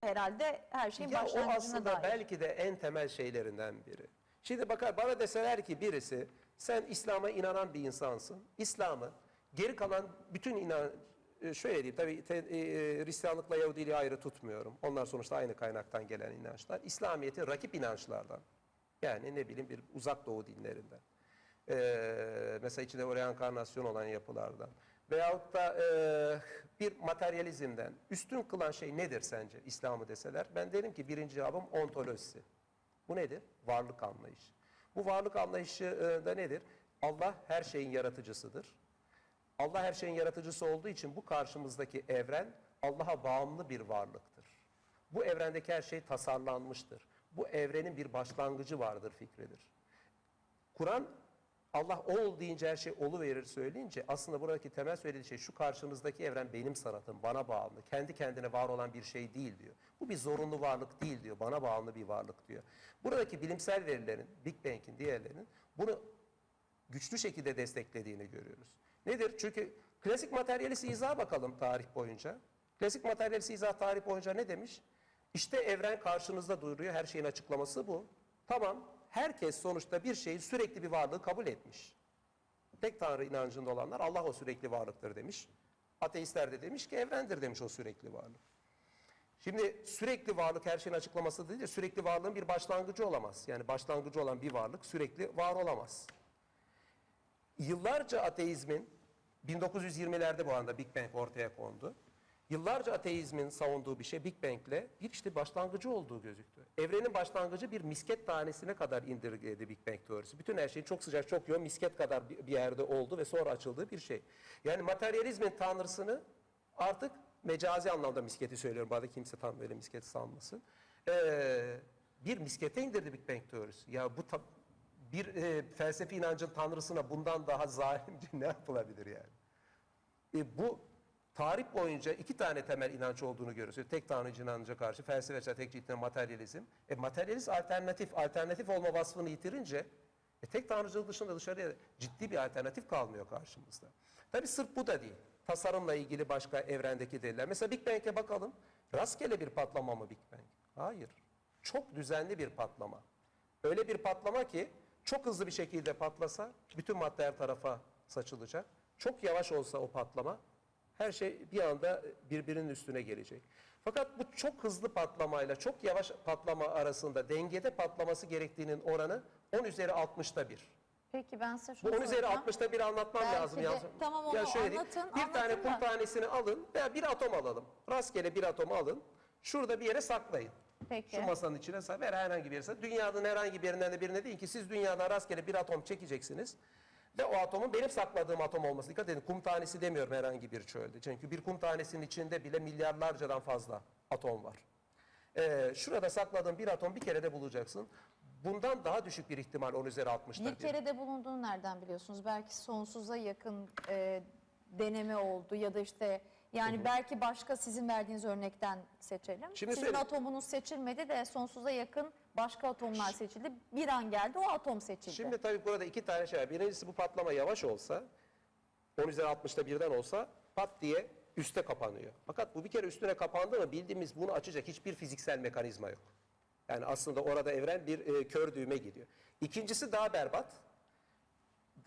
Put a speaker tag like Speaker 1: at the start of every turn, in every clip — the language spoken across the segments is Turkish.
Speaker 1: herhalde her şeyin
Speaker 2: Ya o
Speaker 1: başlangıcına
Speaker 2: aslında
Speaker 1: dair.
Speaker 2: belki de en temel şeylerinden biri. Şimdi bakar bana deseler ki birisi sen İslam'a inanan bir insansın. İslam'ı geri kalan bütün inan e, şöyle diyeyim tabii te, e, Hristiyanlıkla Yahudiliği ayrı tutmuyorum. Onlar sonuçta aynı kaynaktan gelen inançlar. İslamiyet'in rakip inançlardan. Yani ne bileyim bir uzak doğu dinlerinden. Ee, mesela içinde o reenkarnasyon olan yapılardan. Veyahut da e, bir materyalizmden üstün kılan şey nedir sence İslam'ı deseler? Ben derim ki birinci cevabım ontolojisi. Bu nedir? Varlık anlayışı. Bu varlık anlayışı e, da nedir? Allah her şeyin yaratıcısıdır. Allah her şeyin yaratıcısı olduğu için bu karşımızdaki evren Allah'a bağımlı bir varlıktır. Bu evrendeki her şey tasarlanmıştır. Bu evrenin bir başlangıcı vardır fikridir. Kur'an Allah ol deyince her şey olu verir söyleyince aslında buradaki temel söylediği şey şu karşınızdaki evren benim sanatım, bana bağımlı. Kendi kendine var olan bir şey değil diyor. Bu bir zorunlu varlık değil diyor. Bana bağımlı bir varlık diyor. Buradaki bilimsel verilerin, Big Bang'in diğerlerinin bunu güçlü şekilde desteklediğini görüyoruz. Nedir? Çünkü klasik materyalist izah bakalım tarih boyunca. Klasik materyalist izah tarih boyunca ne demiş? İşte evren karşınızda duruyor. Her şeyin açıklaması bu. Tamam. Herkes sonuçta bir şeyi sürekli bir varlığı kabul etmiş. Tek tanrı inancında olanlar Allah o sürekli varlıktır demiş. Ateistler de demiş ki evrendir demiş o sürekli varlık. Şimdi sürekli varlık her şeyin açıklaması değil de sürekli varlığın bir başlangıcı olamaz. Yani başlangıcı olan bir varlık sürekli var olamaz. Yıllarca ateizmin 1920'lerde bu anda Big Bang ortaya kondu. Yıllarca ateizmin savunduğu bir şey Big Bang'le bir işte başlangıcı olduğu gözüktü. Evrenin başlangıcı bir misket tanesine kadar indirgedi Big Bang teorisi. Bütün her şeyin çok sıcak, çok yoğun misket kadar bir yerde oldu ve sonra açıldığı bir şey. Yani materyalizmin tanrısını artık mecazi anlamda misketi söylüyorum. Arada kimse tam böyle misketi sanmasın. Ee, bir miskete indirdi Big Bang teorisi. Ya bu bir e, felsefi inancın tanrısına bundan daha zalimce ne yapılabilir yani? E, bu tarih boyunca iki tane temel inanç olduğunu görüyoruz. Tek tanrıcı inanca karşı felsefe, tek cidden materyalizm. E, materyalist alternatif, alternatif olma vasfını yitirince e, tek tanrıcılık dışında dışarıya ciddi bir alternatif kalmıyor karşımızda. Tabi sırf bu da değil. Tasarımla ilgili başka evrendeki deliller. Mesela Big Bang'e bakalım. Rastgele bir patlama mı Big Bang? Hayır. Çok düzenli bir patlama. Öyle bir patlama ki çok hızlı bir şekilde patlasa bütün madde her tarafa saçılacak. Çok yavaş olsa o patlama her şey bir anda birbirinin üstüne gelecek. Fakat bu çok hızlı patlamayla çok yavaş patlama arasında dengede patlaması gerektiğinin oranı 10 üzeri 60'ta bir.
Speaker 1: Peki ben size
Speaker 2: Bu
Speaker 1: şunu
Speaker 2: 10 üzeri
Speaker 1: soracağım.
Speaker 2: 60'ta bir anlatmam
Speaker 1: Belki
Speaker 2: lazım.
Speaker 1: de-
Speaker 2: yalnız.
Speaker 1: tamam, onu
Speaker 2: şöyle diyeyim,
Speaker 1: anlatın,
Speaker 2: Bir tane
Speaker 1: anlatın
Speaker 2: kum
Speaker 1: da.
Speaker 2: tanesini alın veya bir atom alalım. Rastgele bir atomu alın. Şurada bir yere saklayın.
Speaker 1: Peki.
Speaker 2: Şu masanın içine saklayın. Veya herhangi bir yere. Dünyanın herhangi bir yerinden de birine deyin ki siz dünyadan rastgele bir atom çekeceksiniz. Ve o atomun benim sakladığım atom olması. Dikkat edin kum tanesi demiyorum herhangi bir çölde. Çünkü bir kum tanesinin içinde bile milyarlarcadan fazla atom var. Ee, şurada sakladığım bir atom bir kere de bulacaksın. Bundan daha düşük bir ihtimal 10 üzeri 60'ta.
Speaker 1: Bir kere de bulunduğunu nereden biliyorsunuz? Belki sonsuza yakın e, deneme oldu ya da işte yani belki başka sizin verdiğiniz örnekten seçelim.
Speaker 2: Şimdi
Speaker 1: sizin
Speaker 2: söyle-
Speaker 1: atomunuz seçilmedi de sonsuza yakın başka atomlar seçildi. Bir an geldi o atom seçildi.
Speaker 2: Şimdi tabii burada iki tane şey var. Birincisi bu patlama yavaş olsa, 10 üzeri 60'ta birden olsa pat diye üste kapanıyor. Fakat bu bir kere üstüne kapandı mı bildiğimiz bunu açacak hiçbir fiziksel mekanizma yok. Yani aslında orada evren bir e, kör düğme gidiyor. İkincisi daha berbat.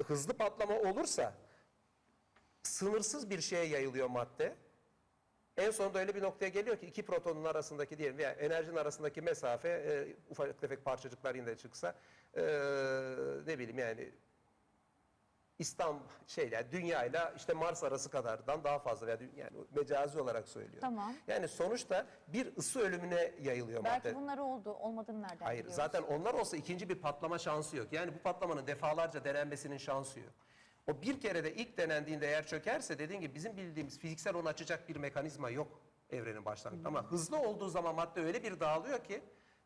Speaker 2: Hızlı patlama olursa sınırsız bir şeye yayılıyor madde. En sonunda öyle bir noktaya geliyor ki iki protonun arasındaki diyelim veya enerjinin arasındaki mesafe e, ufak tefek parçacıklar yine çıksa e, ne bileyim yani İstanbul şeyle dünya ile işte Mars arası kadardan daha fazla dü- yani mecazi olarak söylüyorum.
Speaker 1: Tamam.
Speaker 2: Yani sonuçta bir ısı ölümüne yayılıyor
Speaker 1: belki
Speaker 2: madde.
Speaker 1: bunlar oldu. Olmadığını nereden
Speaker 2: Hayır
Speaker 1: biliyoruz?
Speaker 2: zaten onlar olsa ikinci bir patlama şansı yok. Yani bu patlamanın defalarca denenmesinin şansı yok. O bir kere de ilk denendiğinde eğer çökerse dediğim gibi bizim bildiğimiz fiziksel onu açacak bir mekanizma yok evrenin başlangıcında. Ama hızlı olduğu zaman madde öyle bir dağılıyor ki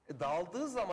Speaker 2: e, dağıldığı zaman